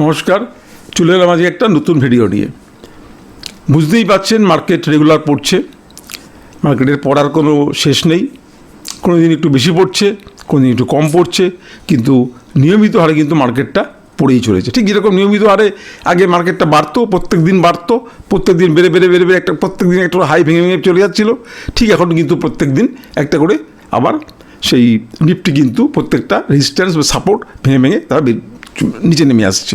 নমস্কার, চলে এলাম আজকে একটা নতুন ভিডিও নিয়ে। বুঝতেই পাচ্ছেন মার্কেট রেগুলার পড়ছে মার্কেটের পড়ার কোনো শেষ নেই কোনো দিন একটু বেশি পড়ছে কোনো দিন একটু কম পড়ছে, কিন্তু নিয়মিত হারে কিন্তু মার্কেটটা পড়েই চলেছে। ঠিক যেরকম নিয়মিত হারে আগে মার্কেটটা বাড়তো, প্রত্যেক দিন বাড়তো, প্রত্যেক দিন বেড়ে বেড়ে বেড়ে বেড়ে একটা, প্রত্যেক দিন একটা হাই ভেঙে ভেঙে চলে যাচ্ছিল, ঠিক এখন কিন্তু প্রত্যেক দিন একটা করে আবার সেই নিফটি কিন্তু প্রত্যেকটা রেজিস্ট্যান্স বা সাপোর্ট ভেঙে ভেঙে তারা নিচে নেমে আসছে।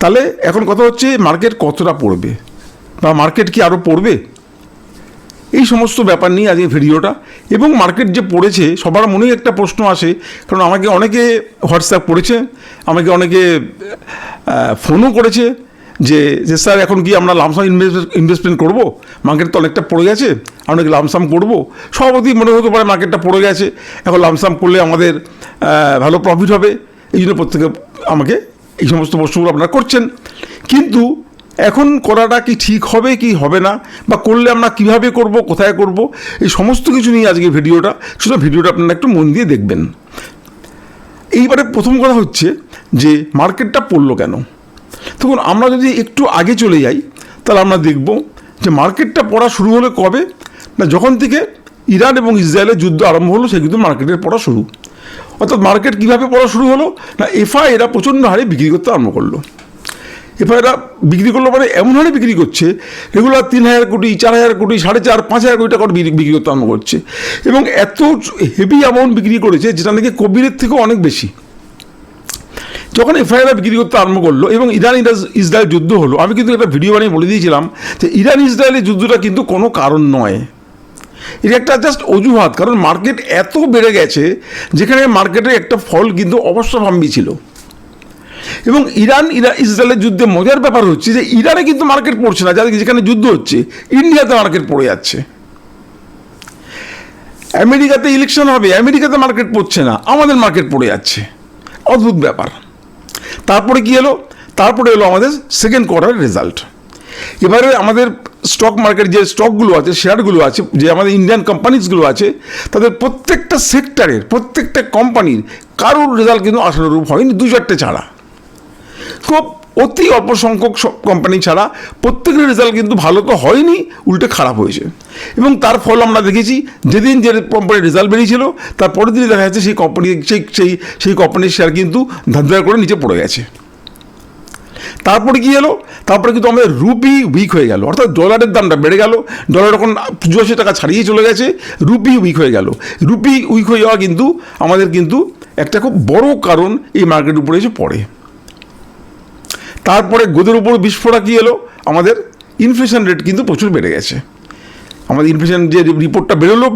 তাহলে এখন কথা হচ্ছে মার্কেট কতটা পড়বে? বা মার্কেট কি আরও পড়বে? এই সমস্ত ব্যাপার নিয়ে আজকে ভিডিওটা। এবং মার্কেট যে পড়েছে, সবার মনেই একটা প্রশ্ন আসে। কারণ আমাকে অনেকে হোয়াটসঅ্যাপ করেছে, আমাকে অনেকে ফোনও করেছে যে যে স্যার এখন কি আমরা লামসাম ইনভেস্ট ইনভেস্টমেন্ট করব? মার্কেট তো অনেকটা পড়ে গেছে, আমরা কি লামসাম করব? সভাপতি মনে হতে পারে মার্কেটটা পড়ে গেছে। এখন লামসাম করলে আমাদের ভালো প্রফিট হবে। এই জন্য প্রত্যেকে আমাকে এই সমস্ত প্রশ্নগুলো আপনারা করছেন। কিন্তু এখন করাটা কি ঠিক হবে কি হবে না, বা করলে আমরা কীভাবে করব, কোথায় করব, এই সমস্ত কিছু নিয়ে আজকে ভিডিওটা। শুধু ভিডিওটা আপনারা একটু মন দিয়ে দেখবেন। এইবারে প্রথম কথা হচ্ছে যে মার্কেটটা পড়ল কেন? তখন আমরা যদি একটু আগে চলে যাই, তাহলে আমরা দেখব যে মার্কেটটা পড়া শুরু হলে কবে, না যখন থেকে ইরান এবং ইসরায়েলের যুদ্ধ আরম্ভ হলো, সে কিন্তু মার্কেটের পড়া শুরু। অর্থাৎ মার্কেট কীভাবে পড়া শুরু হলো? না, এফআই এরা প্রচণ্ড হারে বিক্রি করতে আরম্ভ করল। এরা বিক্রি করল মানে এমন হারে বিক্রি করছে, রেগুলার তিন হাজার কোটি, চার হাজার কোটি, সাড়ে চার, পাঁচ হাজার কোটি টাকা করে বিক্রি করতে আরম্ভ করছে। এবং এত হেভি অ্যামাউন্ট বিক্রি করেছে, যেটা নাকি কবিরের থেকেও অনেক বেশি। যখন এফআইআর বিক্রি করতে আরম্ভ করল, এবং ইরান ইসরায়েল যুদ্ধ হলো, আমি কিন্তু একটা ভিডিও বানিয়ে বলে দিয়েছিলাম যে ইরান ইসরায়েলের যুদ্ধটা কিন্তু কোনো কারণ নয়। এটা একটা জাস্ট অজুহাত, কারণ মার্কেট এত বেড়ে গেছে, যেখানে মার্কেটের একটা ফল কিন্তু অবশ্যভাম্বী ছিল। এবং ইরান, ইরা ইসরায়েলের যুদ্ধে মজার ব্যাপার হচ্ছে যে, ইরানে কিন্তু মার্কেট পড়ছে না, যাদের যেখানে যুদ্ধ হচ্ছে, ইন্ডিয়াতে মার্কেট পড়ে যাচ্ছে। আমেরিকাতে ইলেকশন হবে, আমেরিকাতে মার্কেট পড়ছে না, আমাদের মার্কেট পড়ে যাচ্ছে। অদ্ভুত ব্যাপার। তারপরে কি এলো? তারপরে এলো আমাদের সেকেন্ড কোয়ার্টার রেজাল্ট এবারে আমাদের স্টক মার্কেট যে স্টকগুলো আছে শেয়ারগুলো আছে, যে আমাদের ইন্ডিয়ান কোম্পানিজগুলো আছে, তাদের প্রত্যেকটা সেক্টরের প্রত্যেকটা কোম্পানির কারোর রেজাল্ট কিন্তু আশানুরূপ হয়নি দু চারটে ছাড়া। খুব অতি অল্প সংখ্যক কোম্পানি ছাড়া প্রত্যেকের রেজাল্ট কিন্তু ভালো তো হয়নি, উল্টে খারাপ হয়েছে। এবং তার ফল আমরা দেখেছি, যেদিন যে কোম্পানির রেজাল্ট বেরিয়েছিল তার পরের দিনে দেখা যাচ্ছে সেই কোম্পানি সেই সেই সেই কোম্পানির শেয়ার কিন্তু ধার করে নিচে পড়ে গেছে। তারপরে কি এলো? তারপরে কিন্তু আমাদের রুপি উইক হয়ে গেল। অর্থাৎ ডলারের দামটা বেড়ে গেল। ডলার এখন চুয়াশি টাকা ছাড়িয়ে চলে গেছে। রুপি উইক হয়ে গেল। রুপি উইক হয়ে যাওয়া কিন্তু আমাদের কিন্তু একটা খুব বড় কারণ এই মার্কেটের উপরে এসে পড়ে। তারপরে গোদের উপর বিস্ফোরক কী এলো? আমাদের ইনফ্লেশন রেট কিন্তু প্রচুর বেড়ে গেছে। আমাদের ইনফ্লেশন যে রিপোর্টটা বেরোলো,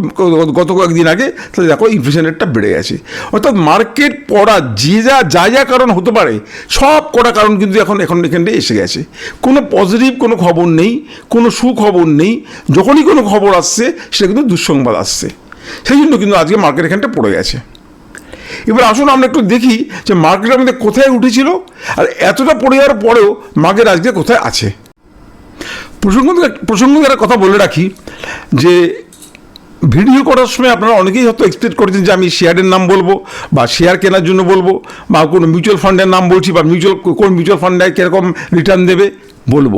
গত কয়েকদিন আগে, তাহলে দেখো ইনফ্লেশন রেটটা বেড়ে গেছে। অর্থাৎ মার্কেট পড়া যে যা যা যা কারণ হতে পারে, সব কটা কারণ কিন্তু এখন এখন এখানটা এসে গেছে। কোনো পজিটিভ কোনো খবর নেই, কোনো সুখবর নেই, যখনই কোনো খবর আসছে, সেটা কিন্তু দুঃসংবাদ আসছে। সেই জন্য কিন্তু আজকে মার্কেট এখানটা পড়ে গেছে। এবার আসুন আমরা একটু দেখি যে মার্কেট আমাদের কোথায় উঠেছিল, আর এতটা পড়ে যাওয়ার পরেও মার্কেট আজকে কোথায় আছে। প্রসঙ্গ একটা কথা বলে রাখি যে ভিডিও করার সময় আপনারা অনেকেই হয়তো এক্সপেক্ট করেছেন যে আমি শেয়ারের নাম বলব বা শেয়ার কেনার জন্য বলব বা কোনো মিউচুয়াল ফান্ডের নাম বলছি বা মিউচুয়াল কোন মিউচুয়াল ফান্ডে কীরকম রিটার্ন দেবে বলব।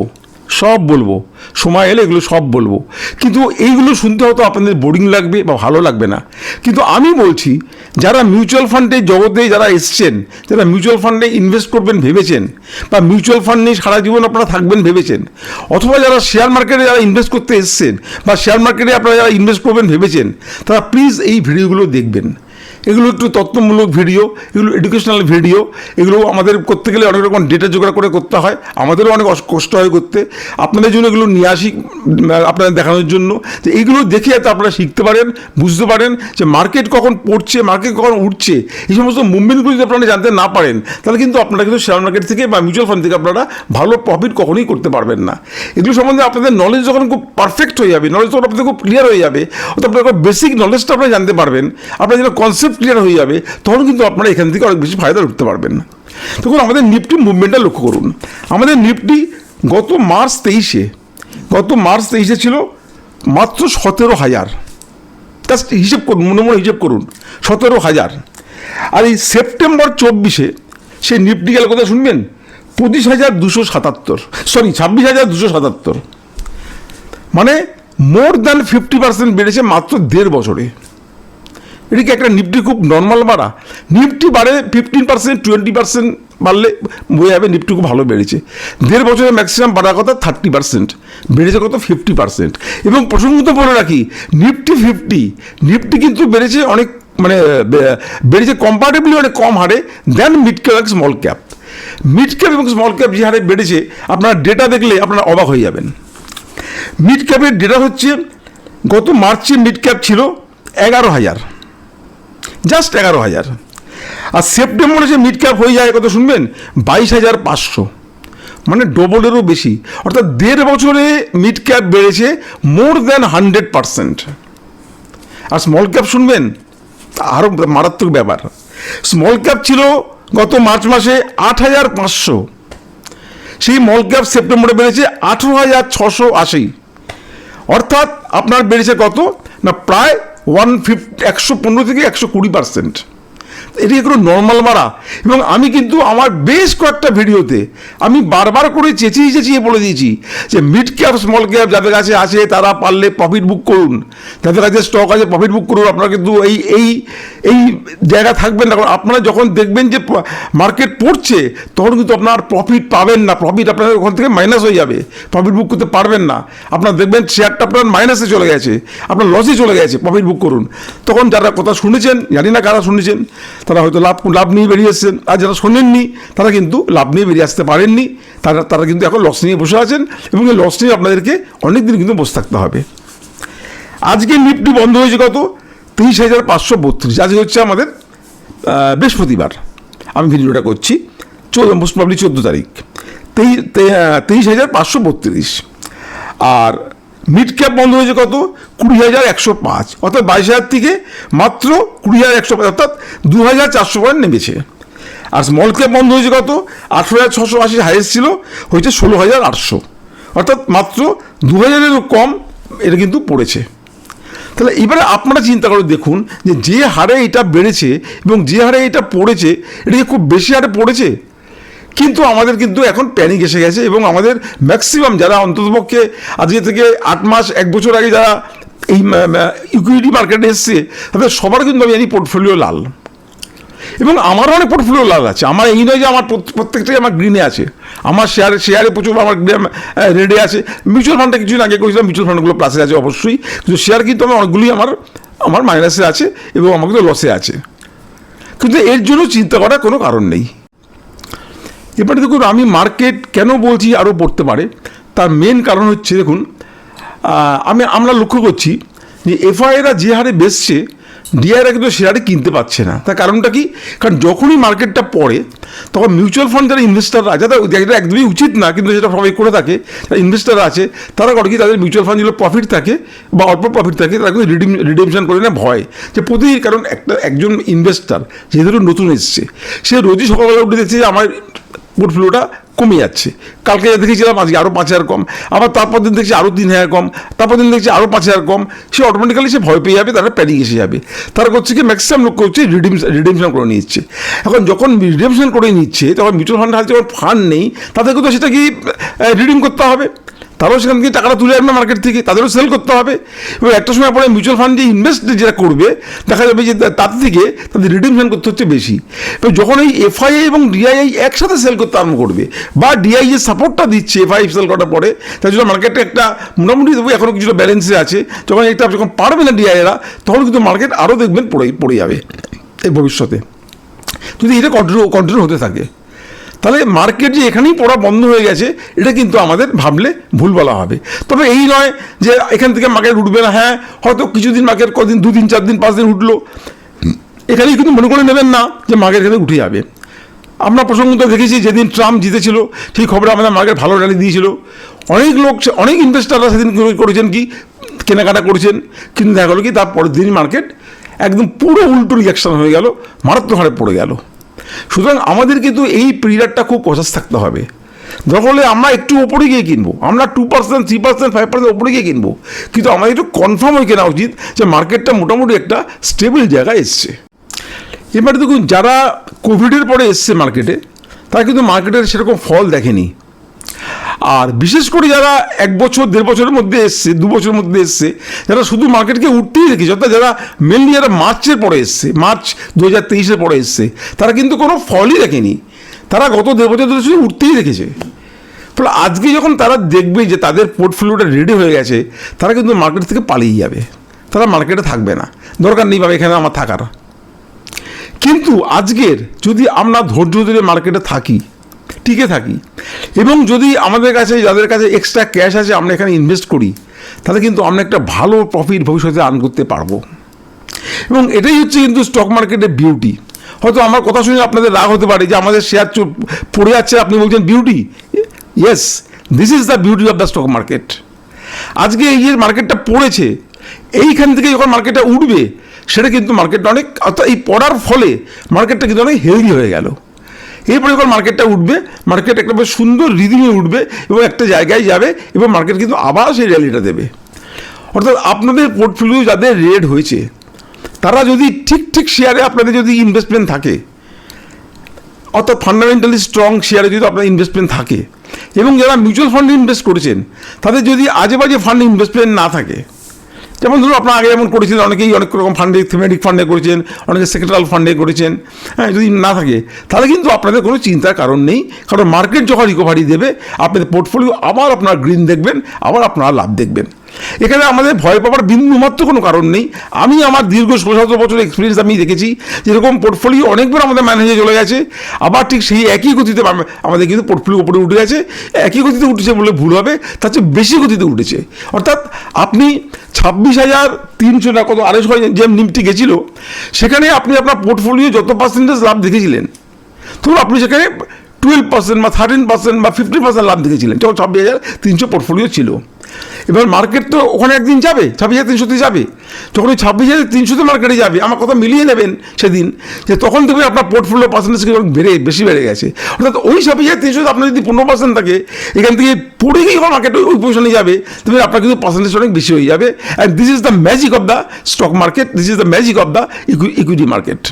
সব বলব। সময় এলে এগুলো সব বলব। কিন্তু এইগুলো শুনতে হয়তো আপনাদের বোরিং লাগবে বা ভালো লাগবে না। কিন্তু আমি বলছি, যারা মিউচুয়াল ফান্ডের জগতে যারা এসছেন, যারা মিউচুয়াল ফান্ডে ইনভেস্ট করবেন ভেবেছেন, বা মিউচুয়াল ফান্ড নিয়ে সারা জীবন আপনারা থাকবেন ভেবেছেন, অথবা যারা শেয়ার মার্কেটে যারা ইনভেস্ট করতে এসছেন, বা শেয়ার মার্কেটে আপনারা যারা ইনভেস্ট করবেন ভেবেছেন, তারা প্লিজ এই ভিডিওগুলো দেখবেন। এগুলো একটু তথ্যমূলক ভিডিও, এগুলো এডুকেশনাল ভিডিও এগুলো আমাদের করতে গেলে অনেক রকম ডেটা জোগাড় করে করতে হয়। আমাদেরও অনেক কষ্ট হয় করতে। আপনাদের জন্য এগুলো নিয়ে আসি আপনাদের দেখানোর জন্য। যে এইগুলো দেখে যাতে আপনারা শিখতে পারেন, বুঝতে পারেন যে মার্কেট কখন পড়ছে মার্কেট কখন উঠছে, এই সমস্ত মুভমেন্টগুলো যদি আপনারা জানতে না পারেন, তাহলে কিন্তু আপনারা কিন্তু শেয়ার মার্কেট থেকে বা মিউচুয়াল ফান্ড থেকে আপনারা ভালো প্রফিট কখনোই করতে পারবেন না। এগুলো সম্বন্ধে আপনাদের নলেজ যখন খুব পারফেক্ট হয়ে যাবে নলেজ তখন আপনাদের খুব ক্লিয়ার হয়ে যাবে, অর্থাৎ আপনার বেসিক নলেজটা আপনারা জানতে পারবেন। আপনার যেন কনসেপ্ট ক্লিয়ার হয়ে যাবে, তখন কিন্তু আপনারা এখান থেকে অনেক বেশি ফায়দা উঠতে পারবেন তখন আমাদের নিফটি মুভমেন্টটা লক্ষ্য করুন। আমাদের নিফটি গত মার্চ তেইশে, গত মার্চ তেইশে ছিল মাত্র সতেরো হাজার। জাস্ট হিসেব করুন মনে মনে হিসেব করুন, সতেরো হাজার। আর এই সেপ্টেম্বর চব্বিশে সেই নিফটি গেলে কথা শুনবেন? পঁচিশ হাজার দুশো সাতাত্তর, সরি, ছাব্বিশ হাজার দুশো সাতাত্তর। মানে মোর দ্যান ফিফটি পার্সেন্ট বেড়েছে মাত্র দেড় বছরে। এটা কি একটা নিফটি খুব নর্মাল বাড়া। নিফটি বাড়ে ফিফটিন পার্সেন্ট টোয়েন্টি পার্সেন্ট বাড়লে বয়ে যাবে, নিফটি খুব ভালো বেড়েছে। দেড় বছরে ম্যাক্সিমাম বাড়ার কথা থার্টি পার্সেন্ট বেড়েছে কত ফিফটি পার্সেন্ট এবং প্রসঙ্গত বলে রাখি, নিফটি ফিফটি নিফটি কিন্তু বেড়েছে অনেক মানে বেড়েছে কম্পারেটিভলি অনেক কম হারে then mid cap small cap mid cap এবং স্মল ক্যাপ যে হারে বেড়েছে, আপনারা ডেটা দেখলে আপনারা অবাক হয়ে যাবেন। মিড ক্যাপের ডেটা হচ্ছে, গত মার্চে মিড ক্যাপ ছিল এগারো হাজার। জাস্ট এগারো হাজার। আর সেপ্টেম্বরে যে মিড ক্যাপ হয়ে যায় কত শুনবেন? বাইশ হাজার পাঁচশো। মানে ডবলেরও বেশি। অর্থাৎ দেড় বছরে মিড ক্যাপ বেড়েছে মোর দ্যান হান্ড্রেড পারসেন্ট আর স্মল ক্যাপ শুনবেন? আরও মারাত্মক ব্যাপার। স্মল ক্যাপ ছিল গত মার্চ মাসে আট হাজার পাঁচশো। সেই মল ক্যাপ সেপ্টেম্বরে বেড়েছে আঠেরো হাজার ছশো আশি। অর্থাৎ আপনার বেড়েছে কত? না, প্রায় ওয়ান ফিফটি একশো পনেরো থেকে একশো কুড়ি পার্সেন্ট এটি কোনো নর্মাল মারা। এবং আমি কিন্তু আমার বেশ কয়েকটা ভিডিওতে আমি বারবার করে চেঁচিয়ে চেঁচিয়ে বলে দিয়েছি যে মিড ক্যাপ স্মল ক্যাপ যাদের কাছে আছে তারা পারলে প্রফিট বুক করুন। যাদের কাছে স্টক আছে প্রফিট বুক করুন। আপনারা কিন্তু এই এই এই জায়গা থাকবেন না। আপনারা যখন দেখবেন যে মার্কেট পড়ছে, তখন কিন্তু আপনার প্রফিট পাবেন না। প্রফিট আপনাদের ওখান থেকে মাইনাস হয়ে যাবে। প্রফিট বুক করতে পারবেন না। আপনার দেখবেন শেয়ারটা আপনার মাইনাসে চলে গেছে। আপনার লসে চলে গেছে। প্রফিট বুক করুন। তখন যারা কথা শুনেছেন, জানি না কারা শুনেছেন তারা হয়তো লাভ লাভ নিয়ে বেরিয়ে এসেছেন। আর যারা শোনেননি, তারা কিন্তু লাভ নিয়ে বেরিয়ে আসতে পারেননি। তারা তারা কিন্তু এখন লস নিয়ে বসে আছেন এবং এই লস নিয়ে আপনাদেরকে অনেক দিন কিন্তু বসে থাকতে হবে। আজকে নিফটি বন্ধ হয়েছে কত? তেইশ হাজার পাঁচশো বত্রিশ। আজকে হচ্ছে আমাদের বৃহস্পতিবার। আমি ভিডিওটা করছি। চোদ্দ মোস্ট প্রবলি চোদ্দ তারিখ। তেইশ হাজার পাঁচশো বত্রিশ। আর মিড ক্যাপ বন্ধ হয়েছে কত? কুড়ি হাজার একশো পাঁচ। অর্থাৎ বাইশ হাজার থেকে মাত্র কুড়ি হাজার একশো পাঁচ, অর্থাৎ দু হাজার চারশো পয়েন্ট নেমেছে। আর স্মল ক্যাপ বন্ধ হয়েছে কত? আঠেরো হাজার ছশো আশি হাইয়েস্ট ছিল, হয়েছে ষোলো হাজার আটশো। অর্থাৎ মাত্র দু হাজারেরও কম এটা কিন্তু পড়েছে। তাহলে এবারে আপনারা চিন্তা করে দেখুন যে যে হারে এটা বেড়েছে এবং যে হারে এটা পড়েছে, এটা কি খুব বেশি হারে পড়েছে? কিন্তু আমাদের কিন্তু এখন প্যানিক এসে গেছে এবং আমাদের ম্যাক্সিমাম যারা অন্ততপক্ষে আজকে থেকে আট মাস, এক বছর আগে যারা এই ইকুইটি মার্কেটে এসছে, তাদের সবার কিন্তু আমি জানি পোর্টফোলিও লাল। এবং আমারও অনেক পোর্টফোলিও লাল আছে। আমার এই নয় যে আমার প্রত্যেকটাই আমার গ্রিনে আছে। আমার শেয়ারে শেয়ারে প্রচুর আমার রেডে আছে। মিউচুয়াল ফান্ডটা কিছুদিন আগে করেছিলাম মিউচুয়াল ফান্ডগুলো প্লাসে আছে অবশ্যই। কিন্তু শেয়ার কিন্তু আমার অনেকগুলি আমার আমার মাইনাসে আছে এবং আমার কিন্তু লসে আছে। কিন্তু এর জন্য চিন্তা করার কোনো কারণ নেই। এবারে দেখুন, আমি মার্কেট কেন বলছি আরও পড়তে পারে? তার মেন কারণ হচ্ছে, দেখুন আমি, আমরা লক্ষ্য করছি যে এফআইরা যে হারে বেসছে ডিআইরা কিন্তু শেয়ারে কিনতে পারছে না। তার কারণটা কি? কারণ যখনই মার্কেটটা পড়ে, তখন মিউচুয়াল ফান্ড যারা ইনভেস্টাররা আছে যেটা একদমই উচিত না, কিন্তু যেটা সবাই করে থাকে। যারা ইনভেস্টাররা আছে, তারা করে কি? তাদের মিউচুয়াল ফান্ড যেগুলো প্রফিট থাকে বা অল্প প্রফিট থাকে, তারা কিন্তু রিডিম রিডিমশন করে না ভয়। যে প্রতি কারণ একটা, একজন ইনভেস্টার যেহেতু নতুন এসছে, সে রোজই সকালবেলা উঠে দেখছে যে আমার পোর্টফোলিওটা কমে যাচ্ছে। কালকে যা দেখেছিলাম, আজকে আরও পাঁচ হাজার কম। আবার তারপর দিন দেখছি আরও তিন হাজার কম। তারপর দিন দেখছি আরও পাঁচ হাজার কম। সে অটোমেটিক্যালি সে ভয় পেয়ে যাবে তারা প্যানিক এসে যাবে। তারা করছে কি ম্যাক্সিমাম লোক করছে রিডিম রিডিমশন করে নিচ্ছে। এখন যখন রিডিমশন করে নিচ্ছে, তখন মিউচুয়াল ফান্ড হাতে যখন ফান্ড নেই, তাদেরকে তো সেটা কি রিডিম করতে হবে। তারাও সেখান থেকে টাকাটা তুলে আনবে মার্কেট থেকে, তাদেরও সেল করতে হবে। এবং একটা সময় পরে মিউচুয়াল ফান্ড যে ইনভেস্ট যেটা করবে, দেখা যাবে যে তার থেকে তাদের রিডিমশন করতে হচ্ছে বেশি। এবং যখন এই এফআইআই এবং ডিআইআই একসাথে সেল করতে আরম্ভ করবে, বা ডিআই যে সাপোর্টটা দিচ্ছে এফআই সেল করার পরে, তার জন্য মার্কেটে একটা মোটামুটি দেবো এখনও কিছুটা ব্যালেন্সে আছে। যখন এটা যখন পারবে না ডিআইএরা তখন কিন্তু মার্কেট আরও দেখবেন পড়ে পড়ে যাবে এই ভবিষ্যতে। যদি এটা কন্টিনিউ কন্টিনিউ হতে থাকে তাহলে মার্কেট যে এখানেই পড়া বন্ধ হয়ে গেছে, এটা কিন্তু আমাদের ভাবলে ভুল বলা হবে। তবে এই নয় যে এখান থেকে মার্কেট উঠবে না হ্যাঁ হয়তো কিছুদিন মার্কেট কদিন, দুদিন চার দিন পাঁচ দিন উঠল। এখানেই কিন্তু মনে করে নেবেন না যে মার্কেট এখানে উঠে যাবে। আমরা প্রসঙ্গত দেখেছি যেদিন ট্রাম্প জিতেছিল, ঠিক খবরে আমাদের মার্কেট ভালো র্যালি দিয়েছিল। অনেক লোক, অনেক ইনভেস্টাররা সেদিন করেছেন কি, কেনাকাটা করেছেন, কিন্তু দেখা গেলো কি তার পরের দিন মার্কেট একদম পুরো উল্টো রিয়াকশন হয়ে গেল, মারাত্মক হারে পড়ে গেল। সুতরাং আমাদের কিন্তু এই পিরিয়ডটা খুব কষাস থাকতে হবে। হলে আমরা একটু ওপরে গিয়ে কিনবো। আমরা two percent three percent five percent ওপরে গিয়ে কিনবো। কিন্তু আমাদের একটু কনফার্ম হয়ে কেনা উচিত যে মার্কেটটা মোটামুটি একটা স্টেবল জায়গায় এসছে। এবারে দেখুন, যারা কোভিডের পরে এসছে মার্কেটে তারা কিন্তু মার্কেটের সেরকম ফল দেখেনি। আর বিশেষ করে যারা এক বছর, দেড় বছরের মধ্যে এসছে, দু বছরের মধ্যে এসছে, যারা শুধু মার্কেটকে উঠতেই দেখেছে, অর্থাৎ যারা মেনলি যারা মার্চের পরে এসছে, মার্চ দু হাজার তেইশের পরে এসছে, তারা কিন্তু কোনো ফলই দেখেনি। তারা গত দেড় বছর ধরে শুধু উঠতেই দেখেছে। ফলে আজকে যখন তারা দেখবে যে তাদের পোর্টফোলিওটা রেডি হয়ে গেছে, তারা কিন্তু মার্কেট থেকে পালিয়ে যাবে। তারা মার্কেটে থাকবে না। দরকার নেই পাবে এখানে আমার থাকার। কিন্তু আজকের যদি আমরা ধৈর্য ধরে মার্কেটে থাকি টিকে থাকি। এবং যদি আমাদের কাছে, যাদের কাছে এক্সট্রা ক্যাশ আছে, আমরা এখানে ইনভেস্ট করি, তাহলে কিন্তু আমরা একটা ভালো প্রফিট ভবিষ্যতে আর্ন করতে পারব। এবং এটাই হচ্ছে কিন্তু স্টক মার্কেটের বিউটি হয়তো আমার কথা শুনে আপনাদের রাগ হতে পারে যে আমাদের শেয়ার পড়ে যাচ্ছে, আপনি বলছেন beauty yes this is the beauty of the stock market আজকে এই যে মার্কেটটা পড়েছে, এইখান থেকে যখন মার্কেটটা উঠবে, সেটা কিন্তু মার্কেটটা অনেক, অর্থাৎ এই পড়ার ফলে মার্কেটটা কিন্তু অনেক হেলদি হয়ে গেল। এরপরে যখন মার্কেটটা উঠবে, মার্কেট একটা বেশ সুন্দর রিদিমে উঠবে এবং একটা জায়গায় যাবে এবং মার্কেট কিন্তু আবার সেই র্যালিটা দেবে। অর্থাৎ আপনাদের পোর্টফোলিও যাদের রেড হয়েছে, তারা যদি ঠিক ঠিক শেয়ারে আপনাদের যদি ইনভেস্টমেন্ট থাকে, অর্থাৎ ফান্ডামেন্টালি স্ট্রং শেয়ারে যদি আপনার ইনভেস্টমেন্ট থাকে এবং যারা মিউচুয়াল ফান্ডে ইনভেস্ট করেছেন, তাদের যদি আজে বাজে ফান্ডে ইনভেস্টমেন্ট না থাকে যেমন ধরুন আপনার আগে যেমন করেছেন অনেকেই অনেক রকম ফান্ডে থিমেটিক ফান্ডে করেছেন, অনেকে সেক্রেটাল ফান্ডে করেছেন হ্যাঁ যদি না থাকে, তাহলে কিন্তু আপনাদের কোনো চিন্তার কারণ নেই। কারণ মার্কেট যখন রিকভারি দেবে, আপনাদের পোর্টফোলিও আবার আপনার গ্রিন দেখবেন, আবার আপনারা লাভ দেখবেন। এখানে আমাদের ভয় পাওয়ার বিন্দুমাত্র কোনো কারণ নেই। আমি আমার দীর্ঘ ষোলো সতেরো বছর এক্সপিরিয়েন্স আমি দেখেছি, যেরকম পোর্টফোলিও অনেকবার আমাদের ম্যানেজে চলে গেছে, আবার ঠিক সেই একই গতিতে আমাদের কিন্তু পোর্টফোলিও উপরে উঠে গেছে, একই গতিতে উঠেছে বলে ভুল হবে, তার চেয়ে বেশি গতিতে উঠেছে। অর্থাৎ আপনি ছাব্বিশ হাজার তিনশো না কত আড়াইশো যে নিমটি গেছিল, সেখানে আপনি আপনার পোর্টফোলিও যত পার্সেন্টেজ লাভ দেখেছিলেন, ধরুন আপনি সেখানে টুয়েলভ পার্সেন্ট বা থার্টিন পার্সেন্ট বা ফিফটি পার্সেন্ট লাভ দেখেছিলেন যখন ছাব্বিশ হাজার তিনশো পোর্টফোলিও ছিল। এবার মার্কেট তো ওখানে একদিন যাবে, ছাব্বিশ হাজার তিনশোতে যাবে। যখন ওই ছাব্বিশ হাজার তিনশোতে মার্কেটে যাবে, আমার কথা মিলিয়ে নেবেন সেদিন, যে তখন দেখবে আপনার পোর্টফোলিও পার্সেন্টেজ অনেক বেড়ে, বেশি বেড়ে গেছে। অর্থাৎ ওই ছাব্বিশ হাজার তিনশোতে আপনার যদি পনেরো পার্সেন্ট থাকে, এখান থেকে পড়ে গিয়ে মার্কেট ওই পজিশনে যাবে তবে আপনার কিন্তু পার্সেন্টেজ অনেক বেশি হয়ে যাবে। And this is the magic of the stock market this is the magic of the equity market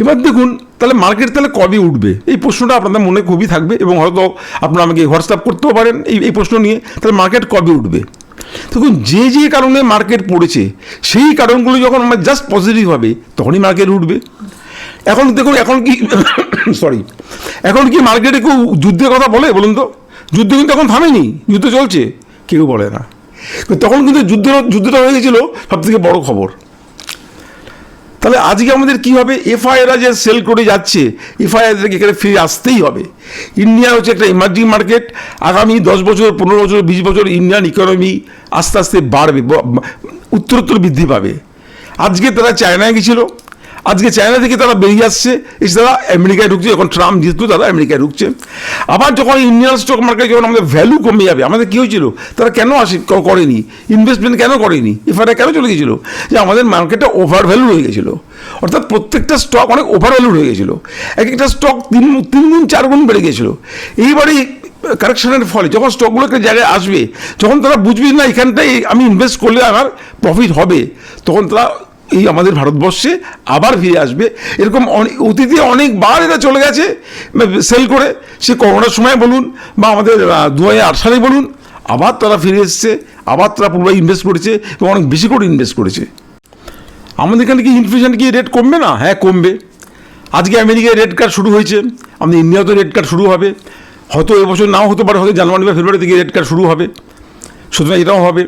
এবার দেখুন, তাহলে মার্কেট তাহলে কবে উঠবে? এই প্রশ্নটা আপনাদের মনে খুবই থাকবে এবং হয়তো আপনারা আমাকে হোয়াটসঅ্যাপ করতেও পারেন এই এই প্রশ্ন নিয়ে। তাহলে মার্কেট কবে উঠবে? দেখুন, যে যে কারণে মার্কেট পড়েছে, সেই কারণগুলো যখন আমরা জাস্ট পজিটিভ হবে, তখনই মার্কেট উঠবে। এখন দেখুন, এখন কি সরি এখন কি মার্কেটে কেউ যুদ্ধের কথা বলে বলুন তো? যুদ্ধ কিন্তু এখন থামেনি, যুদ্ধ চলছে, কেউ বলে না। তখন কিন্তু যুদ্ধ, যুদ্ধটা হয়ে গেছিল সব থেকে বড় খবর। তাহলে আজকে আমাদের কি হবে? এফআইআরা যে সেল করে যাচ্ছে, এফআইআর এখানে ফিরে আসতেই হবে। ইন্ডিয়া হচ্ছে একটা ইমার্জিং মার্কেট আগামী দশ বছর, পনেরো বছর, বিশ বছর ইন্ডিয়ান ইকোনমি আস্তে আস্তে বাড়বে, উত্তরোত্তর বৃদ্ধি পাবে। আজকে তারা চায়নায় গেছিল আজকে চায়না থেকে তারা বেরিয়ে আসছে। এসে তারা আমেরিকায় ঢুকছে। যখন ট্রাম্প জিতলো, তারা আমেরিকায় ঢুকছে। আবার যখন ইন্ডিয়ান স্টক মার্কেট যখন আমাদের ভ্যালু কমে যাবে, আমাদের কী হয়েছিল? তারা কেন আসে করেনি? ইনভেস্টমেন্ট কেন করেনি? এফআইআর কেন চলে গেছিল যে আমাদের মার্কেটটা ওভার ভ্যালু হয়ে গেছিল অর্থাৎ প্রত্যেকটা স্টক অনেক ওভার ভ্যালু হয়ে গেছিল এক একটা স্টক তিন তিন গুণ, চার গুণ বেড়ে গেছিল এইবারই কারেকশনের ফলে যখন স্টকগুলো একটা জায়গায় আসবে, যখন তারা বুঝবে না এখানটাই আমি ইনভেস্ট করলে আমার প্রফিট হবে, তখন তারা এই আমাদের ভারতবর্ষে আবার ফিরে আসবে। এরকম অতীতে অনেকবার এটা চলে গেছে। সেল করে, সে করোনার সময় বলুন বা আমাদের দু হাজার আট সালে বলুন, আবার তারা ফিরে এসছে, আবার তারা পুরোটাই ইনভেস্ট করেছে এবং অনেক বেশি করে ইনভেস্ট করেছে। আমাদের এখানে কি ইনফ্লেশন কি রেট কমবে না? হ্যাঁ কমবে। আজকে আমেরিকায় রেড কার্ড শুরু হয়েছে, আমাদের ইন্ডিয়াতে রেড কার্ড শুরু হবে। হয়তো এবছর নাও হতে পারে, হয়তো জানুয়ারি বা ফেব্রুয়ারি থেকে রেড কার্ড শুরু হবে। সুতরাং এটাও হবে।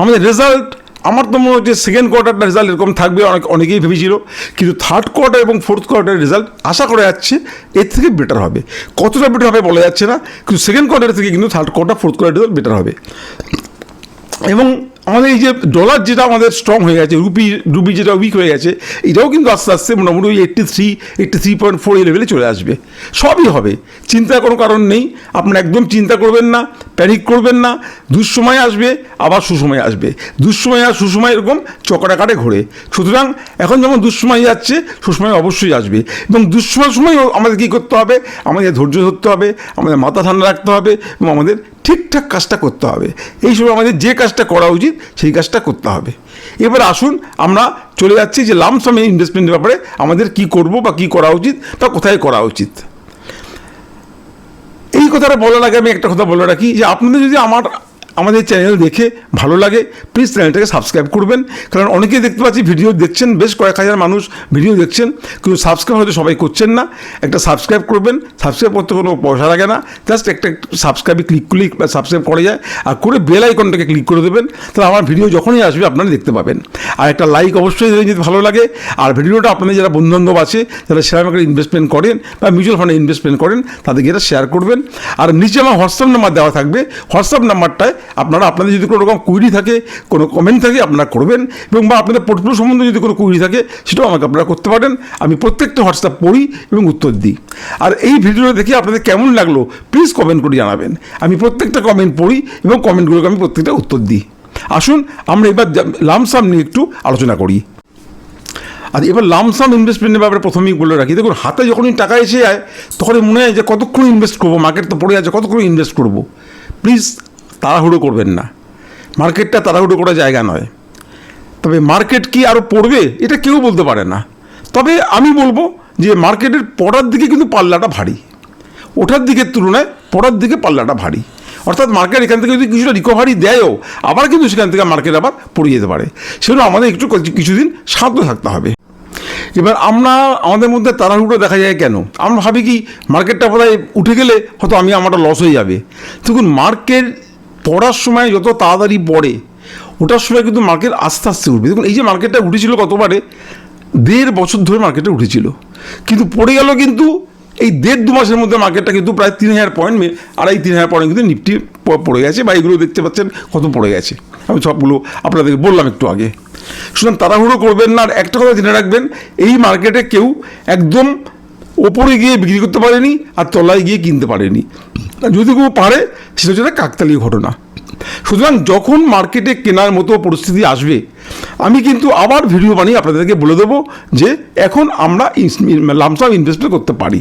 আমাদের রেজাল্ট আমার তো মনে হচ্ছে সেকেন্ড কোয়ার্টারটা রেজাল্ট এরকম থাকবে, অনেক অনেকেই ভেবেছিল। কিন্তু থার্ড কোয়ার্টার এবং ফোর্থ কোয়ার্টারের রেজাল্ট আশা করা যাচ্ছে এর থেকে বেটার হবে। কতটা বেটার হবে বলা যাচ্ছে না, কিন্তু সেকেন্ড কোয়ার্টার থেকে কিন্তু third quarter fourth quarter result better হবে। এবং আমাদের এই যে ডলার যেটা আমাদের স্ট্রং হয়ে গেছে রুপি রুপি যেটা উইক হয়ে গেছে, এটাও কিন্তু আস্তে আস্তে মোটামুটি ওই eighty three eighty three point four এই লেভেলে চলে আসবে। সবই হবে চিন্তার কোনো কারণ নেই, আপনারা একদম চিন্তা করবেন না প্যানিক করবেন না, দুঃসময় আসবে, আবার সুসময় আসবে। দুঃসময় আর সুসময় এরকম চকরাকারে ঘোরে। সুতরাং এখন যেমন দুঃসময় যাচ্ছে, সুসময় অবশ্যই আসবে। এবং দুঃসময় সময়ও আমাদের কী করতে হবে? আমাদের ধৈর্য ধরতে হবে, আমাদের মাথা ঠান্ডা রাখতে হবে, এবং আমাদের ঠিকঠাক কাজটা করতে হবে। এই সময় আমাদের যে কাজটা করা উচিত সেই কাজটা করতে হবে। এবার আসুন আমরা চলে যাচ্ছি যে লামসামে ইনভেস্টমেন্টের ব্যাপারে, আমাদের কি করব বা কি করা উচিত বা কোথায় করা উচিত। এই কথাটা বলার আগে আমি একটা কথা বলে রাখি যে আপনাদের যদি আমার আমাদের চ্যানেল দেখে ভালো লাগে প্লিজ চ্যানেলটাকে সাবস্ক্রাইব করবেন। কারণ অনেকেই দেখতে পাচ্ছি ভিডিও দেখছেন, বেশ কয়েক হাজার মানুষ ভিডিও দেখছেন, কিন্তু সাবস্ক্রাইব হয়তো সবাই করছেন না। একটা সাবস্ক্রাইব করবেন সাবস্ক্রাইব করতে কোনো পয়সা লাগে না। জাস্ট একটা সাবস্ক্রাইবে ক্লিক করলেই সাবস্ক্রাইব করা যায়। আর করে বেল আইকনটাকে ক্লিক করে দেবেন, তাহলে আমার ভিডিও যখনই আসবে আপনারা দেখতে পাবেন। আর একটা লাইক অবশ্যই যদি ভালো লাগে। আর ভিডিওটা আপনাদের যারা বন্ধুবান্ধব আছে, যারা শেয়ার মার্কেটে ইনভেস্টমেন্ট করেন বা মিউচুয়াল ফান্ডে ইনভেস্টমেন্ট করেন, তাদেরকে এটা শেয়ার করবেন। আর নিচে আমার হোয়াটসঅ্যাপ নাম্বার দেওয়া থাকবে। হোয়াটসঅ্যাপ নাম্বারটায় আপনারা আপনাদের যদি কোনো রকম কুইরি থাকে, কোনো কমেন্ট থাকে, আপনারা করবেন। এবং বা আপনাদের পোর্টফোলিও সম্বন্ধে যদি কোনো কুইরি থাকে, সেটাও আমাকে আপনারা করতে পারেন। আমি প্রত্যেকটা হোয়াটসঅ্যাপ পড়ি এবং উত্তর দিই। আর এই ভিডিওটা দেখে আপনাদের কেমন লাগল প্লিজ কমেন্ট করে জানাবেন। আমি প্রত্যেকটা কমেন্ট পড়ি এবং কমেন্টগুলোকে আমি প্রত্যেকটা উত্তর দিই। আসুন, আমরা এবার লামসাম নিয়ে একটু আলোচনা করি। আর এবার লামসাম ইনভেস্টমেন্টের ব্যাপারে প্রথমেই বলে রাখি, দেখুন, হাতে যখনই টাকা এসে যায়, তখনই মনে হয় যে কতক্ষণ ইনভেস্ট করব মার্কেট তো পড়ে আছে, কতক্ষণ ইনভেস্ট করব। প্লিজ তাড়াহুড়ো করবেন না। মার্কেটটা তাড়াহুড়ো করা জায়গা নয়। তবে মার্কেট কি আরও পড়বে, এটা কেউ বলতে পারে না। তবে আমি বলব যে মার্কেটের পড়ার দিকে কিন্তু পাল্লাটা ভারী। ওঠার দিকের তুলনায় পড়ার দিকে পাল্লাটা ভারী। অর্থাৎ মার্কেট এখান থেকে যদি কিছুটা রিকভারি দেয়ও, আবার কিন্তু সেখান থেকে মার্কেট আবার পড়ে যেতে পারে। সেজন্য আমাদের একটু কিছুদিন শান্ত থাকতে হবে। এবার আমরা, আমাদের মধ্যে তাড়াহুড়ো দেখা যায় কেন? আমরা ভাবি কি, মার্কেটটা বোধহয় উঠে গেলে হয়তো আমি আমারটা লস হয়ে যাবে। দেখুন, মার্কেট পড়ার সময় যত তাড়াতাড়ি পড়ে ওটার সময় কিন্তু মার্কেট আস্তে আস্তে উঠবে। দেখুন, এই যে মার্কেটটা উঠেছিল কতবারে? দেড় বছর ধরে মার্কেটে উঠেছিল। কিন্তু পড়ে গেল কিন্তু এই দেড় দু মাসের মধ্যে মার্কেটটা কিন্তু প্রায় তিন হাজার পয়েন্ট আড়াই, তিন হাজার পয়েন্ট কিন্তু নিফটি পড়ে গেছে বা এগুলো দেখতে পাচ্ছেন কত পড়ে গেছে। আমি সবগুলো আপনাদেরকে বললাম একটু আগে। সুতরাং তাড়াহুড়ো করবেন না। আর একটা কথা জেনে রাখবেন, এই মার্কেটে কেউ একদম ওপরে গিয়ে বিক্রি করতে পারেনি আর তলায় গিয়ে কিনতে পারেনি। যদি কেউ পারে, সেটা হচ্ছে একটা কাকতালীয় ঘটনা। সুতরাং যখন মার্কেটে কেনার মতো পরিস্থিতি আসবে, আমি কিন্তু আবার ভিডিও বানিয়ে আপনাদেরকে বলে দেবো যে এখন আমরা লামসাম ইনভেস্টমেন্ট করতে পারি।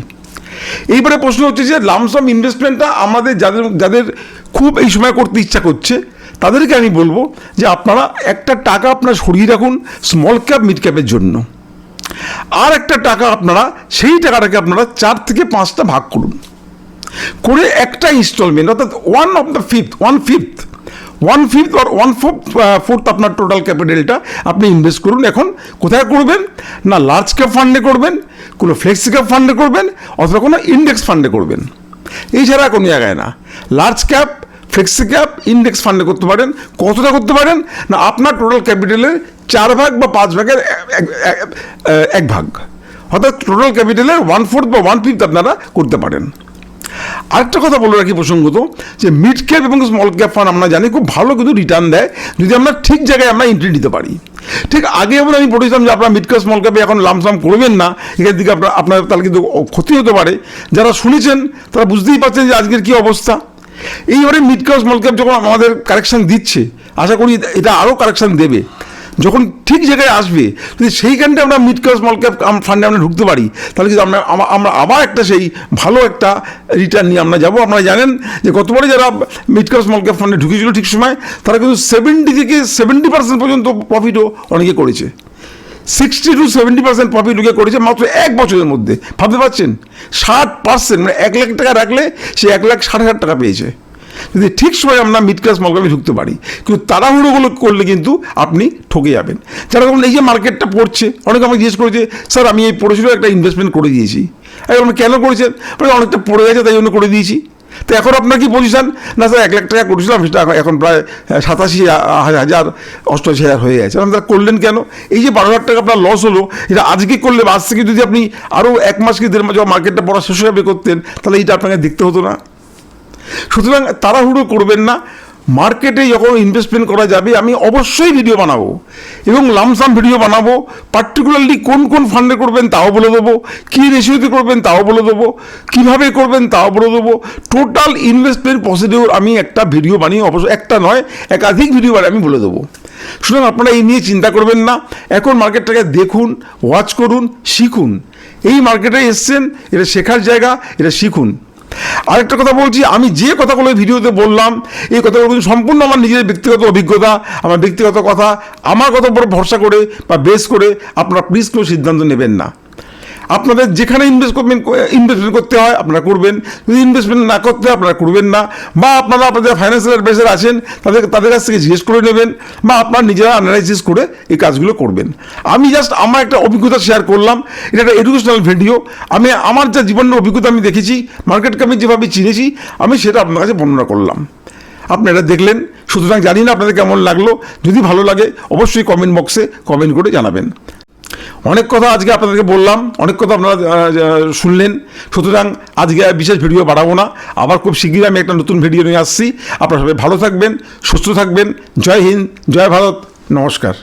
এইবারে প্রশ্ন হচ্ছে যে লামসাম ইনভেস্টমেন্টটা আমাদের যাদের যাদের খুব এই সময় করতে ইচ্ছা করছে, তাদেরকে আমি বলব যে আপনারা একটা টাকা আপনার সরিয়ে রাখুন স্মল ক্যাপ মিড ক্যাপের জন্য। আর একটা টাকা আপনারা, সেই টাকাটাকে আপনারা চার থেকে পাঁচটা ভাগ করুন। করে একটা ইনস্টলমেন্ট অর্থাৎ one of the fifth one fifth one fifth R one fourth fourth আপনার টোটাল ক্যাপিটালটা আপনি ইনভেস্ট করুন। এখন কোথায় করবেন? না লার্জ ক্যাপ ফান্ডে করবেন, কোনো ফ্লেক্সি ক্যাপ ফান্ডে করবেন, অথবা কোনো ইন্ডেক্স ফান্ডে করবেন। এছাড়া কোনো জায়গায় না। Large cap flexi cap index ফান্ডে করতে পারেন। কতটা করতে পারেন? না, আপনার টোটাল ক্যাপিটালের চার ভাগ বা পাঁচ ভাগের এক ভাগ। অর্থাৎ টোটাল ক্যাপিটালের ওয়ান ফোর্থ বা ওয়ান ফিফথ আপনারা করতে পারেন। আরেকটা কথা বলে রাখি প্রসঙ্গত, যে মিড ক্যাপ এবং স্মল ক্যাপ ফান্ড আমরা জানি খুব ভালো কিন্তু রিটার্ন দেয়, যদি আমরা ঠিক জায়গায় আমরা এন্ট্রি দিতে পারি। ঠিক আগে যেমন আমি বলেছিলাম যে আপনার মিড ক্যাপ স্মল ক্যাপে এখন লামসাম করবেন না, এখান থেকে আপনার আপনার তাহলে কিন্তু ক্ষতি হতে পারে। যারা শুনেছেন, তারা বুঝতেই পারছেন যে আজকের কী অবস্থা। এইবারে মিড ক্যাপ স্মল ক্যাপ যখন আমাদের কারেকশান দিচ্ছে, আশা করি এটা আরও কারেকশান দেবে। যখন ঠিক জায়গায় আসবে, যদি সেইখানটা আমরা মিড ক্যাপ স্মল ক্যাপ ফান্ডে আমরা ঢুকতে পারি, তাহলে কিন্তু আমরা আমরা আবার একটা সেই ভালো একটা রিটার্ন নিয়ে আমরা যাব। আপনারা জানেন যে গতবারে যারা মিড ক্যাপ স্মল ক্যাপ ফান্ডে ঢুকেছিল ঠিক সময়, তারা কিন্তু সেভেন্টি থেকে সেভেন্টি পার্সেন্ট পর্যন্ত প্রফিটও অনেকে করেছে। Sixty to seventy percent profit ঢুকে করেছে মাত্র এক বছরের মধ্যে। ভাবতে পারছেন? ষাট পার্সেন্ট মানে এক লাখ টাকা রাখলে সে এক লাখ ষাট হাজার টাকা পেয়েছে। যদি ঠিক সময় আমরা মিড ক্লাস স্মল ঢুকতে পারি, কিন্তু তাড়াহুড়োগুলো করলে কিন্তু আপনি ঠকে যাবেন। যারা তখন এই যে মার্কেটটা পড়ছে, অনেকে আমাকে জিজ্ঞেস করেছে, স্যার, আমি এই পড়েছিল একটা ইনভেস্টমেন্ট করে দিয়েছি। এখন কেন করেছেন? অনেকটা পড়ে গেছে, তাই জন্য করে দিয়েছি। তো এখন আপনার কি পজিশন না স্যার এক লাখ টাকা করেছিলাম, সেটা এখন প্রায় সাতাশি হাজার অষ্টআশি হাজার হয়ে গেছে। আপনারা করলেন কেন? এই যে বারো লাখ টাকা আপনার লস হলো, এটা আজকে করলে আজ থেকে যদি আপনি আরও এক মাস কি দেড় মাস মার্কেটটা পড়া শেষ করতেন, তাহলে এইটা আপনাকে দেখতে হতো না। সুতরাং তাড়াহুড়ো করবেন না। মার্কেটে যখন ইনভেস্টমেন্ট করা যাবে, আমি অবশ্যই ভিডিও বানাবো। এবং লামসাম ভিডিও বানাবো। পার্টিকুলারলি কোন কোন ফান্ডে করবেন তাও বলে দেবো। কী রেশিওতে করবেন তাও বলে দেবো। কীভাবে করবেন তাও বলে দেবো। টোটাল ইনভেস্টমেন্ট প্রসিডিওর আমি একটা ভিডিও বানিয়ে অবশ্যই একটা নয়, একাধিক ভিডিও বানিয়ে আমি বলে দেবো। সুতরাং আপনারা এই নিয়ে চিন্তা করবেন না। এখন মার্কেটটাকে দেখুন ওয়াচ করুন, শিখুন। এই মার্কেটে এসছেন, এটা শেখার জায়গা, এটা শিখুন। আরেকটা কথা বলছি, আমি যে কথাগুলো ভিডিওতে বললাম, এই কথাগুলো কিন্তু সম্পূর্ণ আমার নিজের ব্যক্তিগত অভিজ্ঞতা, আমার ব্যক্তিগত কথা, আমার কথা উপর ভরসা করে বা বেস করে আপনারা প্লিজ কেউ সিদ্ধান্ত নেবেন না। আপনাদের যেখানে ইনভেস্ট করবেন ইনভেস্টমেন্ট করতে হয়, আপনারা করবেন। যদি ইনভেস্টমেন্ট না করতে হয়, আপনারা করবেন না। বা আপনারা আপনাদের ফাইন্যান্সিয়াল অ্যাডভাইসার আছেন, তাদের তাদের কাছ থেকে জিজ্ঞেস করে নেবেন, বা আপনারা নিজেরা অ্যানালাইসিস করে এই কাজগুলো করবেন। আমি জাস্ট আমার একটা অভিজ্ঞতা শেয়ার করলাম। এটা একটা এডুকেশনাল ভিডিও আমি আমার যা জীবনের অভিজ্ঞতা আমি দেখেছি মার্কেটকে আমি যেভাবে চিনেছি, আমি সেটা আপনার কাছে বর্ণনা করলাম। আপনারা দেখলেন। সুতরাং জানি না আপনাদের কেমন লাগল। যদি ভালো লাগে, অবশ্যই কমেন্ট বক্সে কমেন্ট করে জানাবেন। অনেক কথা আজকে আপনাদেরকে বললাম, অনেক কথা আপনারা শুনলেন। সুতরাং আজকে বিশেষ ভিডিও বাড়াবো না। আবার খুব শীঘ্রই আমি একটা নতুন ভিডিও নিয়ে আসছি। আপনারা সবাই ভালো থাকবেন, সুস্থ থাকবেন। জয় হিন্দ, জয় ভারত। নমস্কার।